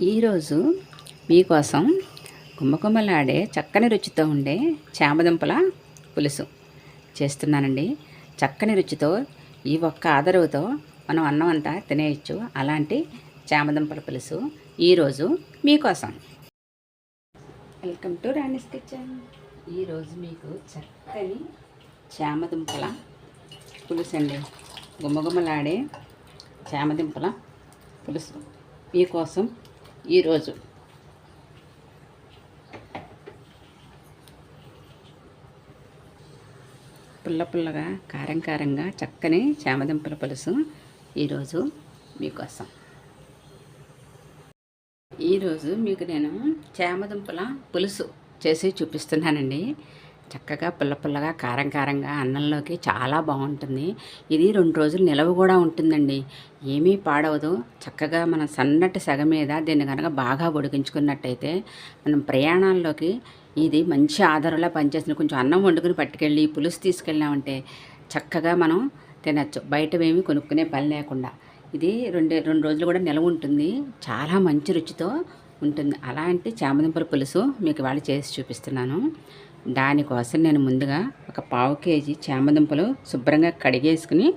ఈరోజు మీకోసం గుమ్మగుమ్మలాడే చక్కని రుచితో ఉండే చామదుంపల పులుసు చేస్తున్నానండి. చక్కని రుచితో ఈ ఒక్క ఆదరవుతో మనం అన్నం అంతా తినేయచ్చు. అలాంటి చామదుంపల పులుసు ఈరోజు మీకోసం. Welcome to Rani's kitchen. ఈరోజు మీకు చక్కని చామదుంపల పులుసు అండి గుమ్మగుమ్మలాడే చామదుంపల పులుసు మీకోసం ఈరోజు. పుల్ల పుల్లగా కారం కారంగా చక్కని చామదుంపల పులుసు ఈరోజు మీకోసం. ఈరోజు మీకు నేను చామదుంపల పులుసు చేసి చూపిస్తున్నానండి. చక్కగా పుల్ల పుల్లగా కారం కారంగా అన్నంలోకి చాలా బాగుంటుంది. ఇది రెండు రోజులు నిలవ కూడా ఉంటుందండి. ఏమీ పాడవదు. చక్కగా మన సన్నటి సగ మీద దీన్ని కనుక బాగా ఉడికించుకున్నట్టయితే మనం ప్రయాణాల్లోకి ఇది మంచి ఆధారంలో పనిచేస్తుంది. కొంచెం అన్నం వండుకుని పట్టుకెళ్ళి పులుసు తీసుకెళ్ళామంటే చక్కగా మనం తినచ్చు. బయటవేమి కొనుక్కునే పని లేకుండా. ఇది రెండు రెండు రోజులు కూడా నిలవ ఉంటుంది. చాలా మంచి రుచితో ఉంటుంది. అలాంటి చామదుంపల పులుసు మీకు వాళ్ళు చేసి చూపిస్తున్నాను. దానికోసం నేను ముందుగా ఒక పావు కేజీ చామదుంపలు శుభ్రంగా కడిగేసుకుని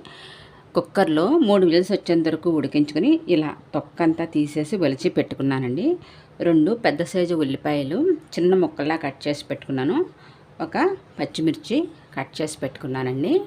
కుక్కర్లో మూడు విజిల్స్ వచ్చేంత వరకు ఉడికించుకొని ఇలా తొక్కంతా తీసేసి ఒలిచి పెట్టుకున్నానండి. రెండు పెద్ద సైజు ఉల్లిపాయలు చిన్న ముక్కల్లా కట్ చేసి పెట్టుకున్నాను. ఒక పచ్చిమిర్చి కట్ చేసి పెట్టుకున్నానండి.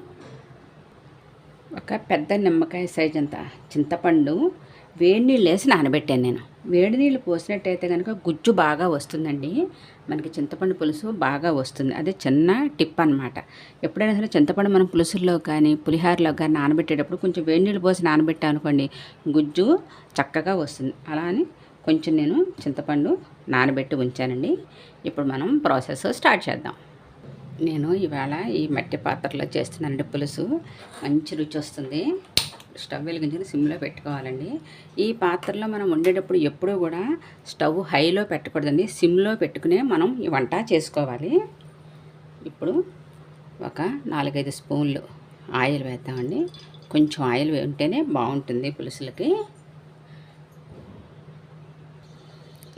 ఒక పెద్ద నిమ్మకాయ సైజ్ అంత చింతపండు వేడి నీళ్ళు వేసి నానబెట్టాను నేను. వేడి నీళ్ళు పోసినట్టయితే కనుక గుజ్జు బాగా వస్తుందండి. మనకి చింతపండు పులుసు బాగా వస్తుంది. అదే చిన్న టిప్ అనమాట ఎప్పుడైనా సరే చింతపండు మనం పులుసుల్లో కానీ పులిహారలో కానీ నానబెట్టేటప్పుడు కొంచెం వేడి నీళ్ళు పోసి నానబెట్టా అనుకోండి గుజ్జు చక్కగా వస్తుంది. అలా అని కొంచెం నేను చింతపండు నానబెట్టి ఉంచానండి. ఇప్పుడు మనం ప్రాసెస్ స్టార్ట్ చేద్దాం. నేను ఇవాళ ఈ మట్టి పాత్రలో చేస్తున్నానండి పులుసు. మంచి రుచి వస్తుంది. స్టవ్ వెలిగించుకుని సిమ్లో పెట్టుకోవాలండి. ఈ పాత్రలో మనం వండేటప్పుడు ఎప్పుడూ కూడా స్టవ్ హైలో పెట్టకూడదండి. సిమ్లో పెట్టుకునే మనం ఈ వంట చేసుకోవాలి. ఇప్పుడు ఒక నాలుగైదు స్పూన్లు ఆయిల్ వేద్దామండి. కొంచెం ఆయిల్ ఉంటేనే బాగుంటుంది పులుసులకి.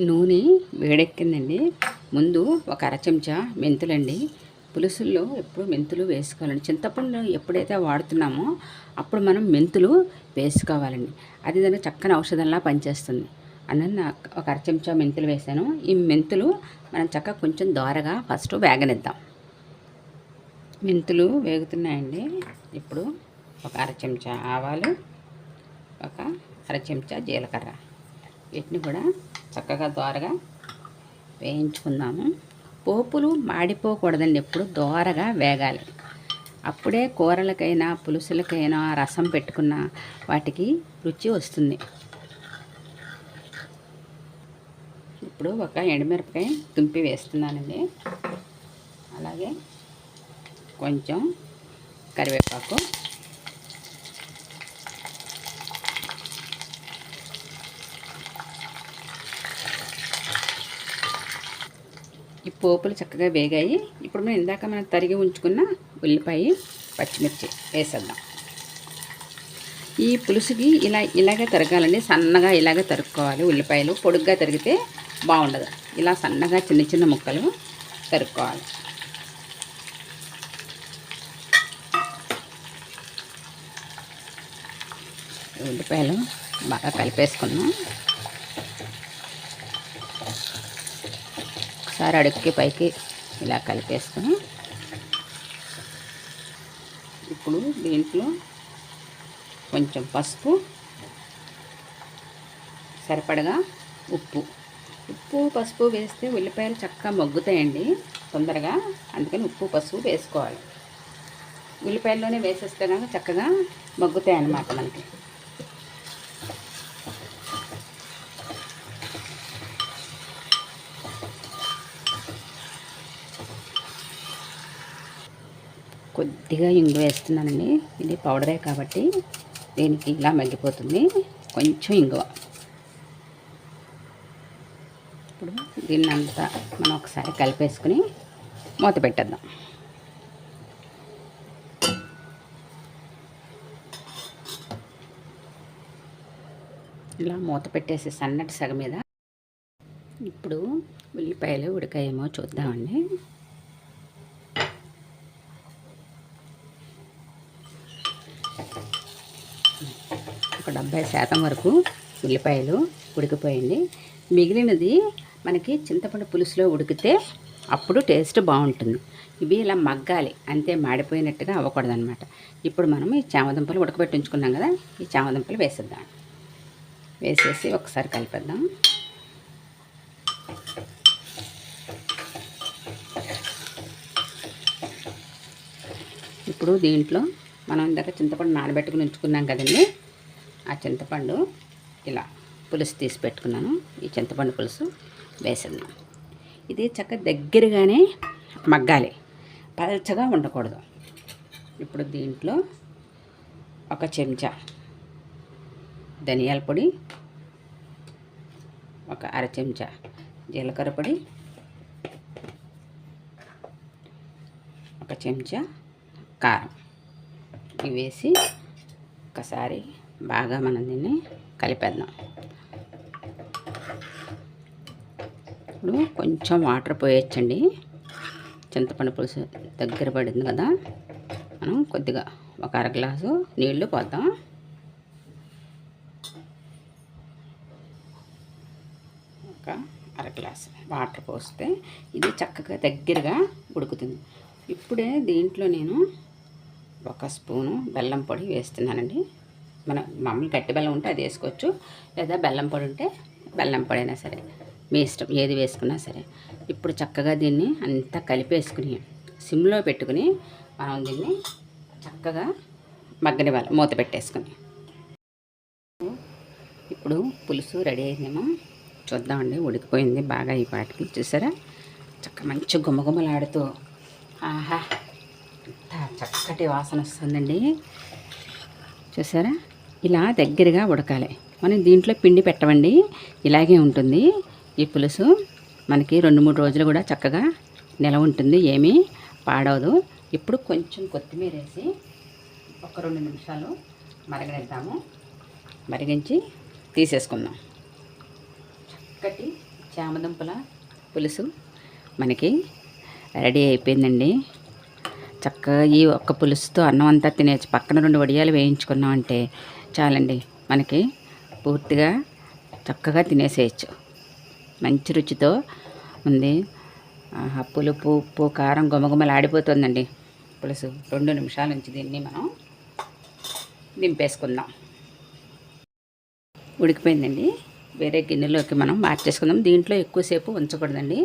నూనె వేడెక్కిందండి. ముందు ఒక అర చెంచా మెంతులండి. పులుసుల్లో ఎప్పుడు మెంతులు వేసుకోవాలండి. చింతపండు ఎప్పుడైతే వాడుతున్నామో అప్పుడు మనం మెంతులు వేసుకోవాలండి. అది దానికి చక్కని ఔషధంలా పనిచేస్తుంది. అన్న ఒక అర చెంచా మెంతులు వేసాను. ఈ మెంతులు మనం చక్కగా కొంచెం దోరగా ఫస్ట్ వేగనిద్దాం. మెంతులు వేగుతున్నాయండి. ఇప్పుడు ఒక అర చెంచా ఆవాలు ఒక అర చెంచా జీలకర్ర. వీటిని కూడా చక్కగా దోరగా వేయించుకుందాము. పోపులు మాడిపోకూడదండి ఎప్పుడు దోరగా వేగాలి. అప్పుడే కూరలకైనా పులుసులకైనా రసం పెట్టుకున్న వాటికి రుచి వస్తుంది. ఇప్పుడు ఒక ఎండుమిరపకాయ తుంపి వేస్తున్నానండి. అలాగే కొంచెం కరివేపాకు పోపులు చక్కగా వేగాయి. ఇప్పుడు మనం ఇందాక మనం తరిగి ఉంచుకున్న ఉల్లిపాయ పచ్చిమిర్చి వేసేద్దాం. ఈ పులుసుకి ఇలా ఇలాగే తరగాలండి. సన్నగా ఇలాగే తరుక్కోవాలి. ఉల్లిపాయలు పొడుగ్గా తరిగితే బాగుండదు. ఇలా సన్నగా చిన్న చిన్న ముక్కలు తరుక్కోవాలి. ఉల్లిపాయలు బాగా కలిపేసుకున్నాం. ఒకసారి అడుక్కి పైకి ఇలా కలిపేసుకుని ఇప్పుడు దీంట్లో కొంచెం పసుపు సరిపడగా ఉప్పు. ఉప్పు పసుపు వేస్తే ఉల్లిపాయలు చక్కగా మగ్గుతాయండి తొందరగా. అందుకని ఉప్పు పసుపు వేసుకోవాలి. ఉల్లిపాయల్లోనే వేసేస్తే కనుక చక్కగా మగ్గుతాయి అన్నమాట మనకి. కొద్దిగా ఇంగు వేస్తున్నానండి. ఇది పౌడరే కాబట్టి దీనికి ఇలా మగ్గిపోతుంది. కొంచెం ఇంగువ. ఇప్పుడు దీన్ని అంతా మనం ఒకసారి కలిపేసుకుని మూత పెట్టేద్దాం. ఇలా మూత పెట్టేసి సన్నటి సగ మీద ఇప్పుడు ఉల్లిపాయలు ఉడకాయేమో చూద్దామండి ఒక డెబ్బై శాతం వరకు ఉల్లిపాయలు ఉడికిపోయింది. మిగిలినది మనకి చింతపండు పులుసులో ఉడికితే అప్పుడు టేస్ట్ బాగుంటుంది. ఇవి ఇలా మగ్గాలి అంతే మాడిపోయినట్టుగా అవ్వకూడదనమాట ఇప్పుడు మనం ఈ చామదుంపలు ఉడకబెట్టి ఉంచుకున్నాం కదా ఈ చామదుంపలు వేసేద్దాం. వేసేసి ఒకసారి కలిపేద్దాం. ఇప్పుడు దీంట్లో మనం ఇందాక చింతపండు నానబెట్టుకుని ఉంచుకున్నాం కదండి ఆ చింతపండు ఇలా పులుసు తీసి పెట్టుకున్నాను. ఈ చింతపండు పులుసు వేసేద్దాం. ఇది చక్క దగ్గరగానే మగ్గాలి. పలచగా ఉండకూడదు. ఇప్పుడు దీంట్లో ఒక చెంచా ధనియాల పొడి ఒక అర చెంచా జీలకర్ర పొడి ఒక చెంచా కారం. ఇవి వేసి ఒకసారి బాగా మనం దీన్ని కలిపేద్దాం. ఇప్పుడు కొంచెం వాటర్ పోయొచ్చండి. చింతపండు పులుసు దగ్గర పడింది కదా. మనం కొద్దిగా ఒక అర గ్లాసు నీళ్ళు పోద్దాం. ఒక అర గ్లాసు వాటర్ పోస్తే ఇది చక్కగా దగ్గరగా ఉడుకుతుంది. ఇప్పుడే దీంట్లో నేను ఒక స్పూను బెల్లం పొడి వేస్తున్నానండి. మన మామూలు గట్టి బెల్లం ఉంటే అది వేసుకోవచ్చు. లేదా బెల్లం పొడి ఉంటే బెల్లం పొడి అయినా సరే మీ ఇష్టం ఏది వేసుకున్నా సరే. ఇప్పుడు చక్కగా దీన్ని అంతా కలిపేసుకుని సిమ్లో పెట్టుకుని మనం దీన్ని చక్కగా మగ్గనివ్వాలి మూత పెట్టేసుకుని. ఇప్పుడు పులుసు రెడీ అయిందేమో. చూద్దామండి ఉడికిపోయింది బాగా ఈ పాటికి చూసారా? చక్క మంచి గుమ్మగుమ్మలాడుతూ ఆహా ఎంత చక్కటి వాసన వస్తుందండి. చూసారా? ఇలా దగ్గరగా ఉడకాలి. మనం దీంట్లో పిండి పెట్టవండి ఇలాగే ఉంటుంది. ఈ పులుసు మనకి రెండు మూడు రోజులు కూడా చక్కగా నిలవ ఉంటుంది. ఏమీ పాడవదు. ఇప్పుడు కొంచెం కొత్తిమీర వేసి ఒక రెండు నిమిషాలు మరగనిద్దాము. మరిగించి తీసేసుకుందాం. చక్కటి చామదుంపల పులుసు మనకి రెడీ అయిపోయిందండి. చక్కగా ఈ ఒక్క పులుసుతో అన్నం అంతా తినేసి పక్కన రెండు వడియాలు వేయించుకున్నామంటే చాలండి. మనకి పూర్తిగా చక్కగా తినేసేయచ్చు. మంచి రుచితో ఉంది. పులుపు ఉప్పు కారం గుమగుమలు ఆడిపోతుందండి పులుసు. రెండు నిమిషాల నుంచి దీన్ని మనం దింపేసుకుందాం. ఉడికిపోయిందండి. వేరే గిన్నెలోకి మనం మార్చేసుకుందాం దీంట్లో ఎక్కువసేపు ఉంచకూడదండి.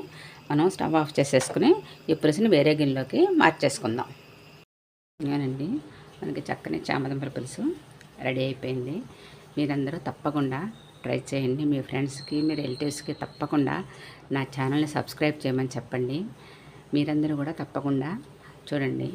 మనం స్టవ్ ఆఫ్ చేసేసుకుని ఈ పులుసుని వేరే గిన్నెలోకి మార్చేసుకుందాం ఇదేనండి మనకి చక్కని చామదంపల పులుసు. రెడీ అయిపోయింది. మీరందరూ తప్పకుండా ట్రై చేయండి. మీ ఫ్రెండ్స్కి మీ రిలేటివ్స్కి తప్పకుండా నా ఛానల్ని సబ్స్క్రైబ్ చేయమని చెప్పండి. మీరందరూ కూడా తప్పకుండా చూడండి.